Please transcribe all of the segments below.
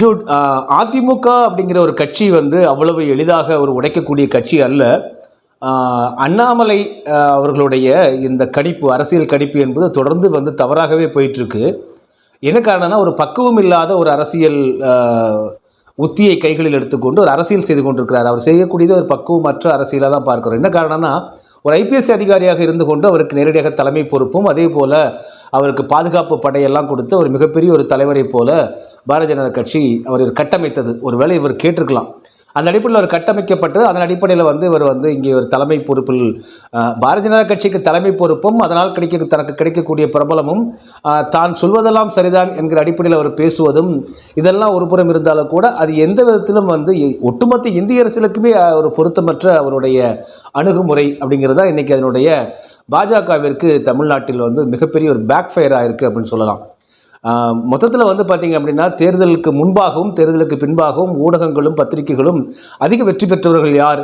அதிமுக அப்படிங்கிற ஒரு கட்சி வந்து அவ்வளவு எளிதாக ஒரு உடைக்கக்கூடிய கட்சி அல்ல. அண்ணாமலை அவர்களுடைய இந்த கணிப்பு அரசியல் கணிப்பு என்பது தொடர்ந்து வந்து தவறாகவே போயிட்டுருக்கு. என்ன காரணம்னா ஒரு பக்குவம் இல்லாத ஒரு அரசியல் உத்தியை கைகளில் எடுத்துக்கொண்டு ஒரு அரசியல் செய்து கொண்டிருக்கிறார். அவர் செய்யக்கூடியது ஒரு பக்குவமற்ற அரசியலாக தான் பார்க்குறோம். என்ன காரணம்னா ஒரு ஐபிஎஸ் அதிகாரியாக இருந்து கொண்டு அவருக்கு நேரடியாக தலைமை பொறுப்பும் அதே போல் அவருக்கு பாதுகாப்பு படையெல்லாம் கொடுத்து ஒரு மிகப்பெரிய ஒரு தலைவரை போல பாரதிய ஜனதா கட்சி அவர் கட்டமைத்தது. ஒருவேளை இவர் கேட்டிருக்கலாம். அந்த அடிப்படையில் அவர் கட்டமைக்கப்பட்டு அதன் அடிப்படையில் வந்து இவர் வந்து இங்கே ஒரு தலைமை பொறுப்பில் பாரதிய ஜனதா கட்சிக்கு தலைமை பொறுப்பும் அதனால் கிடைக்க தனக்கு கிடைக்கக்கூடிய பிரபலமும் தான் சொல்வதெல்லாம் சரிதான் என்கிற அடிப்படையில் அவர் பேசுவதும் இதெல்லாம் ஒரு புறம் இருந்தாலும் கூட அது எந்த விதத்திலும் வந்து ஒட்டுமொத்த இந்திய அரசியலுக்குமே ஒரு பொருத்தமற்ற அவருடைய அணுகுமுறை அப்படிங்கிறது தான் இன்றைக்கி அதனுடைய பாஜகவிற்கு தமிழ்நாட்டில் வந்து மிகப்பெரிய ஒரு பேக் ஃபயர் ஆயிருக்கு அப்படின்னு சொல்லலாம். மொத்தத்தில் வந்து பார்த்தீங்க அப்படின்னா தேர்தலுக்கு முன்பாகவும் தேர்தலுக்கு பின்பாகவும் ஊடகங்களும் பத்திரிகைகளும் அதிக வெற்றி பெற்றவர்கள் யார்?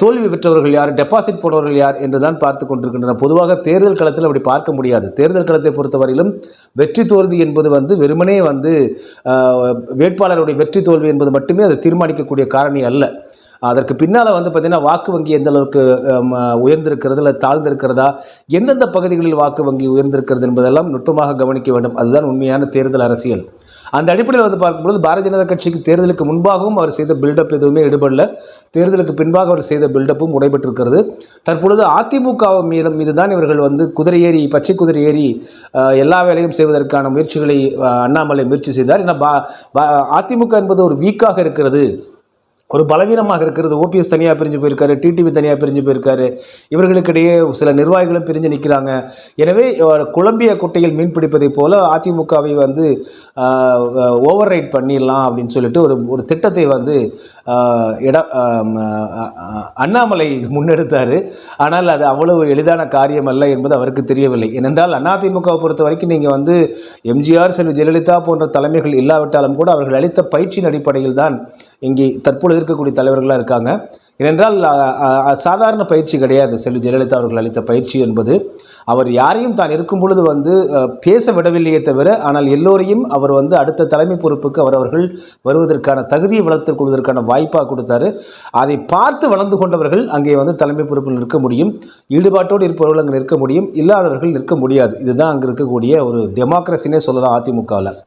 தோல்வி பெற்றவர்கள் யார்? டெபாசிட் போனவர்கள் யார்? என்று தான் பார்த்து கொண்டிருக்கின்றன. பொதுவாக தேர்தல் களத்தில் அப்படி பார்க்க முடியாது. தேர்தல் களத்தை பொறுத்தவரையிலும் வெற்றி தோல்வி என்பது வந்து வெறுமனே வந்து வேட்பாளருடைய வெற்றி தோல்வி என்பது மட்டுமே அதை தீர்மானிக்கக்கூடிய காரணி அல்ல. அதற்கு பின்னால் வந்து பார்த்திங்கன்னா வாக்கு வங்கி எந்த அளவுக்கு உயர்ந்திருக்கிறது இல்லை தாழ்ந்திருக்கிறதா? எந்தெந்த பகுதிகளில் வாக்கு வங்கி உயர்ந்திருக்கிறது என்பதெல்லாம் நுட்பமாக கவனிக்க வேண்டும். அதுதான் உண்மையான தேர்தல் அரசியல். அந்த அடிப்படையில் வந்து பார்க்கும்போது பாரதிய ஜனதா கட்சிக்கு தேர்தலுக்கு முன்பாகவும் அவர் செய்த பில்டப் எதுவுமே எடுபடல. தேர்தலுக்கு பின்பாக அவர் செய்த பில்டப்பும் உடைபெற்றிருக்கிறது தற்பொழுது அதிமுக மீது மீது தான் இவர்கள் வந்து குதிரை ஏறி பச்சை குதிரை ஏறி எல்லா வேலையும் செய்வதற்கான முயற்சிகளை அண்ணாமலை முயற்சி செய்தார். ஏன்னா பா- அதிமுக என்பது ஒரு வீக்காக இருக்கிறது. ஒரு பலவீனமாக இருக்கிறது. ஓபிஎஸ் தனியாக பிரிஞ்சு போயிருக்காரு டிடிவி தனியாக பிரிஞ்சு போயிருக்காரு. இவர்களுக்கிடையே சில நிர்வாகிகளும் பிரிஞ்சு நிற்கிறாங்க எனவே குழம்பிய குட்டையில் மீன் பிடிப்பதைப் போல அதிமுகவை வந்து ஓவர் ரைட் பண்ணிடலாம் அப்படின்னு சொல்லிட்டு ஒரு ஒரு திட்டத்தை வந்து இடம் அண்ணாமலை முன்னெடுத்தார். ஆனால் அது அவ்வளவு எளிதான காரியம் அல்ல என்பது அவருக்கு தெரியவில்லை. ஏனென்றால் அதிமுகவை பொறுத்த வரைக்கும் நீங்கள் வந்து எம்ஜிஆர் செல்வி ஜெயலலிதா போன்ற தலைமைகள் இல்லாவிட்டாலும் கூட அவர்கள் அளித்த பயிற்சியின் அடிப்படையில் தான் இங்கே தற்பொழுது இருக்கக்கூடிய தலைவர்களாக இருக்காங்க. ஏனென்றால் சாதாரண பயிற்சி கிடையாது. செல்வி ஜெயலலிதா அவர்கள் அளித்த பயிற்சி என்பது. அவர் யாரையும் தான் இருக்கும் பொழுது வந்து பேச விடவில்லையே தவிர ஆனால் எல்லோரையும் அவர் வந்து அடுத்த தலைமை பொறுப்புக்கு அவர் அவர்கள் வருவதற்கான தகுதியை வளர்த்துக் கொள்வதற்கான வாய்ப்பாக கொடுத்தாரு. அதை பார்த்து வளர்ந்து கொண்டவர்கள் அங்கே வந்து தலைமை பொறுப்பில் நிற்க முடியும். ஈடுபாட்டோடு இருப்பவர்கள் அங்கே நிற்க முடியும். இல்லாதவர்கள் நிற்க முடியாது. இதுதான் அங்கே இருக்கக்கூடிய ஒரு டெமோக்ரஸினே சொல்லலாம் அதிமுகவில்.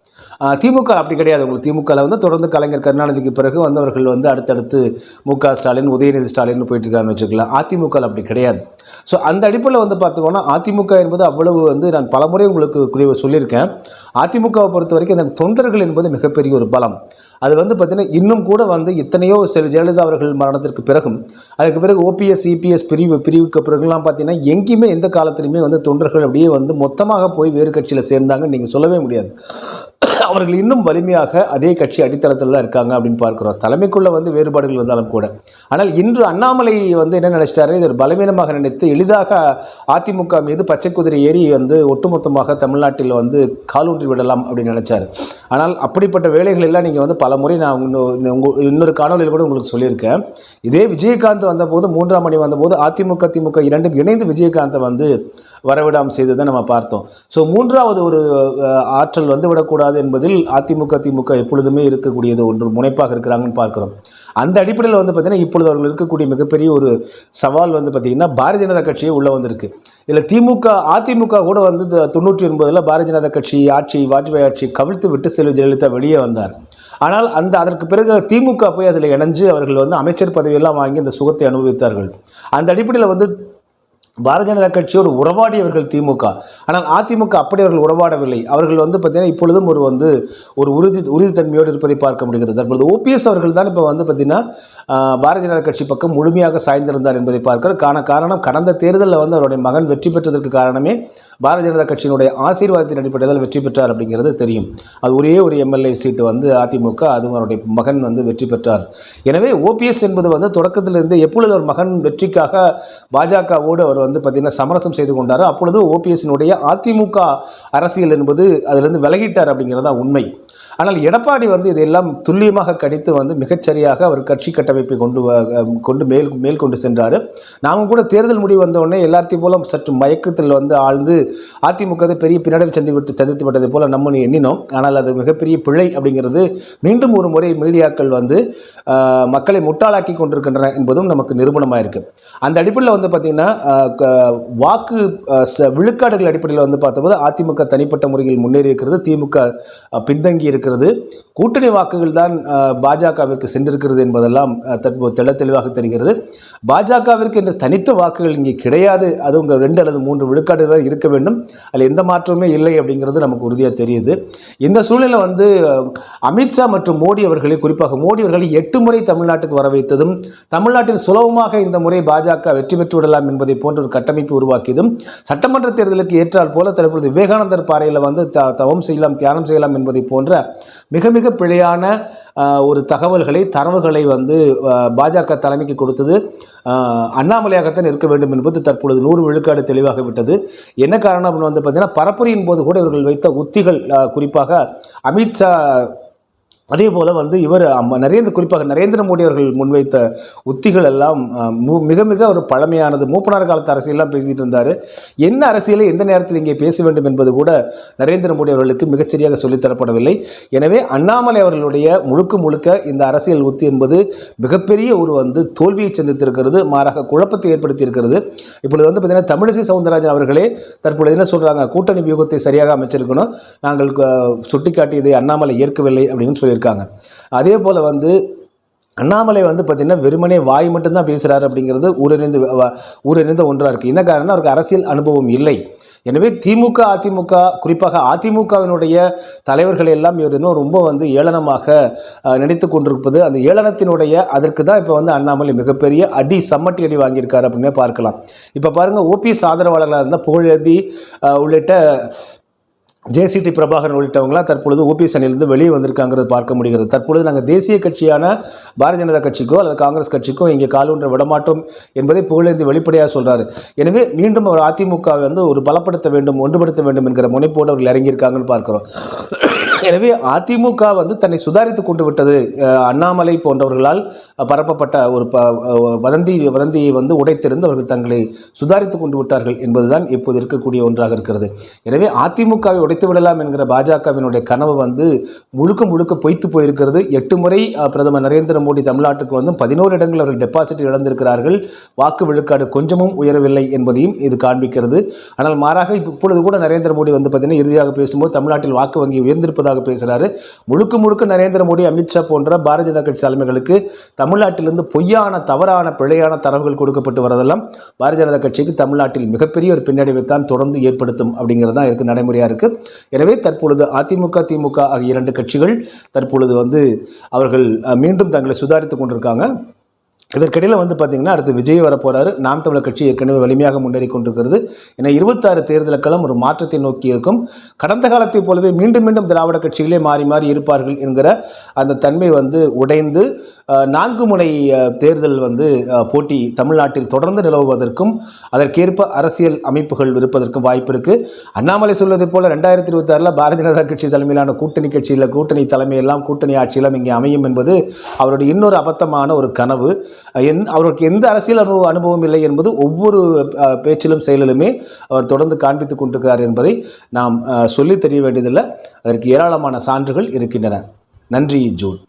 திமுக அப்படி கிடையாது. உங்களுக்கு திமுகவில் வந்து தொடர்ந்து கலைஞர் கருணாநிதிக்கு பிறகு வந்தவர்கள் வந்து அடுத்தடுத்து மு க ஸ்டாலின் உதயநிதி ஸ்டாலின் போயிட்டு இருக்காருன்னு வச்சுக்கலாம். அதிமுக அப்படி கிடையாது. ஸோ அந்த அடிப்படையில் வந்து பார்த்தோம்னா அதிமுக அதிமுக என்பது அவ்வளவு வந்து நான் பலமுறை உங்களுக்கு குறி- சொல்லியிருக்கேன். அதிமுகவை பொறுத்த வரைக்கும் அந்த தொண்டர்கள் என்பது மிகப்பெரிய ஒரு பலம். அது வந்து பார்த்திங்கன்னா இன்னும் கூட வந்து எத்தனையோ செல்வி ஜெயலலிதா அவர்கள் மரணத்திற்கு பிறகும் அதுக்கு பிறகு ஓபிஎஸ் சிபிஎஸ் பிரிவு பிரிவுக்கு பிறகுலாம் பார்த்தீங்கன்னா எங்கேயுமே எந்த காலத்துலையுமே வந்து தொண்டர்கள் அப்படியே வந்து மொத்தமாக போய் வேறு கட்சியில் சேர்ந்தாங்கன்னு நீங்கள் சொல்லவே முடியாது. அவர்கள் இன்னும் வலிமையாக அதே கட்சி அடித்தளத்தில் தான் இருக்காங்க அப்படின்னு பார்க்குறோம். தலைமைக்குள்ளே வந்து வேறுபாடுகள் இருந்தாலும் கூட. ஆனால் இன்று அண்ணாமலை வந்து என்ன நினைச்சிட்டாரு? இது ஒரு பலவீனமாக நினைத்து எளிதாக அதிமுக மீது பச்சை குதிரை ஏறி வந்து ஒட்டுமொத்தமாக தமிழ்நாட்டில் வந்து காலூன்றி விடலாம் அப்படின்னு நினச்சார். ஆனால் அப்படிப்பட்ட வேலைகள் எல்லாம் நீங்கள் வந்து பல முறை நான் உங்கள் இன்னொரு காணொலியில் கூட உங்களுக்கு சொல்லியிருக்கேன். இதே விஜயகாந்த் வந்தபோது மூன்றாம் மணி வந்தபோது அதிமுக திமுக இரண்டும் இணைந்து விஜயகாந்தை வந்து வரவிடாமல் செய்ததை நம்ம பார்த்தோம். ஸோ மூன்றாவது ஒரு ஆற்றல் வந்து விடக்கூடாது என்பதில் அதிமுக திமுக எப்பொழுதுமே இருக்கக்கூடியது ஒன்று முனைப்பாக இருக்கிறாங்கன்னு பார்க்குறோம். அந்த அடிப்படையில் வந்து பார்த்திங்கன்னா இப்பொழுது அவர்கள் இருக்கக்கூடிய மிகப்பெரிய ஒரு சவால் வந்து பார்த்திங்கன்னா பாரதிய ஜனதா கட்சியே உள்ளே வந்திருக்கு. இதில் திமுக அதிமுக கூட வந்து இந்த தொண்ணூற்றி ஒன்பதில் பாரதிய ஜனதா கட்சி ஆட்சி வாஜ்பாய் ஆட்சி கவிழ்த்து விட்டு செல்வி ஜெயலலிதா வெளியே வந்தார். ஆனால் அந்த அதற்கு பிறகு திமுக போய் அதில் இணைஞ்சு அவர்கள் வந்து அமைச்சர் பதவியெல்லாம் வாங்கி அந்த சுகத்தை அனுபவித்தார்கள். அந்த அடிப்படையில் வந்து பாரதிய ஜனதா கட்சியோடு உறவாடியவர்கள் திமுக. ஆனால் அதிமுக அப்படி அவர்கள் உறவாடவில்லை. அவர்கள் வந்து பார்த்தீங்கன்னா இப்பொழுதும் ஒரு வந்து ஒரு உறுதி உறுதித்தன்மையோடு இருப்பதை பார்க்க முடிகிறது. தற்பொழுது ஓபிஎஸ் அவர்கள் தான் இப்போ வந்து பார்த்திங்கன்னா பாரதிய ஜனதா கட்சி பக்கம் முழுமையாக சாய்ந்திருந்தார் என்பதை பார்க்கிறோம் காண காரணம் கடந்த தேர்தலில் வந்து அவருடைய மகன் வெற்றி பெற்றதற்கு காரணமே பாரதிய ஜனதா கட்சியினுடைய ஆசீர்வாதத்தின் அடிப்படையில் வெற்றி பெற்றார் அப்படிங்கிறது தெரியும். அது ஒரே ஒரு எம்எல்ஏ சீட்டு வந்து அதிமுக அதுவும் அவருடைய மகன் வந்து வெற்றி பெற்றார். எனவே ஓபிஎஸ் என்பது வந்து தொடக்கத்திலிருந்து எப்பொழுது அவர் மகன் வெற்றிக்காக பாஜகவோடு அவர் வந்து பார்த்திங்கன்னா சமரசம் செய்து கொண்டாரோ அப்பொழுது ஓபிஎஸ்னுடைய அதிமுக அரசியல் என்பது அதிலிருந்து விலகிட்டார் அப்படிங்கிறது தான் உண்மை. ஆனால் எடப்பாடி வந்து இதையெல்லாம் துல்லியமாக கணித்து வந்து மிகச்சரியாக அவர் கட்சி கட்டமைப்பை கொண்டு வ- கொண்டு மேல் மேல் கொண்டு சென்றார். நாமும் கூட தேர்தல் முடிவு வந்தவுடனே எல்லாத்தையும் போல சற்று மயக்கத்தில் வந்து ஆழ்ந்து அதிமுக பெரிய பின்னடைவு சந்தி விட்டு சந்தித்து விட்டது போல நம்ம எண்ணினோம். ஆனால் அது மிகப்பெரிய பிழை அப்படிங்கிறது மீண்டும் ஒரு முறை மீடியாக்கள் வந்து மக்களை முட்டாளாக்கி கொண்டிருக்கின்றன என்பதும் நமக்கு நிரூபணமாக இருக்கு அந்த அடிப்படையில் வந்து பார்த்திங்கன்னா க- வாக்கு ச- விழுக்காடுகள் அடிப்படையில் வந்து பார்த்தபோது அதிமுக தனிப்பட்ட முறையில் முன்னேறி இருக்கிறது திமுக பின்தங்கி இருக்கு இருக்கிறது. கூட்டணி வாக்குகள் தான் பாஜகவிற்கு சென்றிருக்கிறது என்பதெல்லாம் தற்போது தெள்ள தெளிவாக தெரிகிறது. பாஜகவிற்கு என்ற தனித்த வாக்குகள் இங்கே கிடையாது. அது உங்கள் ரெண்டு அல்லது மூன்று விழுக்காடு தான் இருக்க வேண்டும். அதில் எந்த மாற்றமுமே இல்லை அப்படிங்கிறது நமக்கு உறுதியாக தெரியுது. இந்த சூழ்நிலை வந்து அமித்ஷா மற்றும் மோடி அவர்களை குறிப்பாக மோடி அவர்களை எட்டு முறை தமிழ்நாட்டுக்கு வர வைத்ததும் தமிழ்நாட்டில் சுலபமாக இந்த முறை பாஜக வெற்றி பெற்று விடலாம் என்பதை போன்ற ஒரு கட்டமைப்பு உருவாக்கியதும் சட்டமன்ற தேர்தலுக்கு ஏற்றால் போல தற்பொழுது விவேகானந்தர் பாறையில் வந்து த தவம் செய்யலாம் தியானம் செய்யலாம் என்பதை போன்ற மிக மிக பிழையான ஒரு தகவல்களை தரவுகளை வந்து பாஜக தலைமைக்கு கொடுத்தது. அண்ணாமலையாகத்தான் இருக்க வேண்டும் என்பது தற்பொழுது நூறு விழுக்காடு தெளிவாக விட்டது. என்ன காரணம் அப்படின்னு வந்து பார்த்தீங்கன்னா பரப்புரையின் போது கூட இவர்கள் வைத்த உத்திகள் குறிப்பாக அமித்ஷா அதே போல் வந்து இவர் அம்ம- நரேந்திர குறிப்பாக நரேந்திர மோடி அவர்கள் முன்வைத்த உத்திகள் எல்லாம் மு- மிக மிக ஒரு பழமையானது. மூப்பனார் காலத்து அரசியலாம் பேசிட்டு இருந்தார். என்ன அரசியலை எந்த நேரத்தில் இங்கே பேச வேண்டும் என்பது கூட நரேந்திர மோடி அவர்களுக்கு மிகச்சரியாக சொல்லித்தரப்படவில்லை எனவே அண்ணாமலை அவர்களுடைய முழுக்க முழுக்க இந்த அரசியல் உத்தி என்பது மிகப்பெரிய ஒரு வந்து தோல்வியை சந்தித்திருக்கிறது மாறாக குழப்பத்தை ஏற்படுத்தியிருக்கிறது. இப்பொழுது வந்து பார்த்தீங்கன்னா தமிழிசை சவுந்தரராஜன் அவர்களே தற்பொழுது என்ன சொல்கிறாங்க கூட்டணி வியூகத்தை சரியாக அமைச்சிருக்கணும். நாங்கள் சுட்டிக்காட்டி சுட்டிக்காட்டியதை அண்ணாமலை ஏற்கவில்லை அப்படின்னு சொல்லியிருக்காங்க அதே போல் வந்து அண்ணாமலை வந்து பார்த்திங்கன்னா வெறுமனே வாய் மட்டும்தான் பேசுகிறாரு அப்படிங்கிறது ஊரறிந்து வ- ஊரறிந்த ஒன்றாக இருக்குது என்ன காரணம்னா அவருக்கு அரசியல் அனுபவம் இல்லை. எனவே திமுக அதிமுக குறிப்பாக அதிமுகவினுடைய தலைவர்கள் எல்லாம் இவர் இன்னும் ரொம்ப வந்து ஏளனமாக நினைத்து கொண்டிருப்பது அந்த ஏளனத்தினுடைய அதற்கு தான் இப்போ வந்து அண்ணாமலை மிகப்பெரிய அடி சம்மட்டி அடி வாங்கியிருக்காரு அப்படின்னே பார்க்கலாம். இப்போ பாருங்கள் ஓபிஎஸ் ஆதரவாளர்களாக இருந்தால் புகழேந்தி உள்ளிட்ட ஜேசிடி பிரபாகரன் உள்ளிட்டவங்களாம் தற்பொழுது ஓபிஎஸ் அணியிலிருந்து வெளியே வந்திருக்காங்கிறது பார்க்க முடிகிறது. தற்பொழுது நாங்கள் தேசிய கட்சியான பாரதிய ஜனதா கட்சிக்கோ அல்லது காங்கிரஸ் கட்சிக்கோ இங்கே காலூன்ற விடமாட்டோம் என்பதை புகழேந்தி வெளிப்படையாக சொல்கிறார் எனவே மீண்டும் அவர் அதிமுகவை வந்து ஒரு பலப்படுத்த வேண்டும் ஒன்றுபடுத்த வேண்டும் என்கிற முனைப்போடு அவர்கள் இறங்கியிருக்காங்கன்னு பார்க்கிறோம். எனவே அதிமுக வந்து தன்னை சுதாரித்து கொண்டு விட்டது அண்ணாமலை போன்றவர்களால் பரப்பப்பட்ட ஒரு ப வதந்தி வதந்தியை வந்து உடைத்திருந்து அவர்கள் தங்களை சுதாரித்து கொண்டு விட்டார்கள் என்பதுதான் இப்போது இருக்கக்கூடிய ஒன்றாக இருக்கிறது. எனவே அதிமுகவை உடைத்து விடலாம் என்கிற பாஜகவினுடைய கனவு வந்து முழுக்க முழுக்க பொய்த்து போயிருக்கிறது. எட்டு முறை பிரதமர் நரேந்திர மோடி தமிழ்நாட்டுக்கு வந்து பதினோரு இடங்கள் அவர்கள் டெபாசிட் இழந்திருக்கிறார்கள். வாக்கு விழுக்காடு கொஞ்சமும் உயரவில்லை என்பதையும் இது காண்பிக்கிறது. ஆனால் மாறாக இப்பொழுது கூட நரேந்திர மோடி வந்து பார்த்தீங்கன்னா இறுதியாக பேசும்போது தமிழ்நாட்டில் வாக்கு வங்கி உயர்ந்திருப்பதாக பேசுகிறாரு முழுக்க முழுக்க நரேந்திர மோடி அமித்ஷா போன்ற பாரதிய ஜனதா கட்சி தலைமைகளுக்கு தமிழ்நாட்டிலிருந்து பொய்யான தவறான பிழையான தரவுகள் கொடுக்கப்பட்டு வரதெல்லாம் பாரதிய ஜனதா கட்சிக்கு தமிழ்நாட்டில் மிகப்பெரிய ஒரு பின்னடைவை தான் தொடர்ந்து ஏற்படுத்தும் அப்படிங்கிறது தான் இருக்கு நடைமுறையாக இருக்கு. எனவே தற்பொழுது அதிமுக திமுக ஆகிய இரண்டு கட்சிகள் தற்பொழுது வந்து அவர்கள் மீண்டும் தங்களை சுதாரித்துக் கொண்டிருக்காங்க. இதற்கிடையில் வந்து பார்த்தீங்கன்னா அடுத்து விஜய் வரப்போறாரு. நாம் தமிழர் கட்சி ஏற்கனவே வலிமையாக முன்னேறி கொண்டிருக்கிறது. ஏன்னா இருபத்தாறு தேர்தலுக்கெல்லாம் ஒரு மாற்றத்தை நோக்கி இருக்கும். கடந்த காலத்தைப் போலவே மீண்டும் மீண்டும் திராவிட கட்சிகளே மாறி மாறி இருப்பார்கள் என்கிற அந்த தன்மை வந்து உடைந்து நான்கு முனை தேர்தல் வந்து போட்டி தமிழ்நாட்டில் தொடர்ந்து நிலவுவதற்கும் அதற்கேற்ப அரசியல் அமைப்புகள் இருப்பதற்கும் வாய்ப்பு இருக்கு. அண்ணாமலை சொல்வதை போல ரெண்டாயிரத்தி இருபத்தாறில் பாரதிய ஜனதா கட்சி தலைமையிலான கூட்டணி கட்சியில் கூட்டணி தலைமையெல்லாம் கூட்டணி ஆட்சியெல்லாம் இங்கே அமையும் என்பது அவருடைய இன்னொரு அபத்தமான ஒரு கனவு. எந் அவருக்கு எந்த அரசியல் அனுபவம் அனுபவம் இல்லை என்பது ஒவ்வொரு பேச்சிலும் செயலிலுமே அவர் தொடர்ந்து காண்பித்துக் கொண்டிருக்கிறார் என்பதை நாம் சொல்லி தெரிய வேண்டியதில்லை. அதற்கு ஏராளமான சான்றுகள் இருக்கின்றன. நன்றி ஜூன்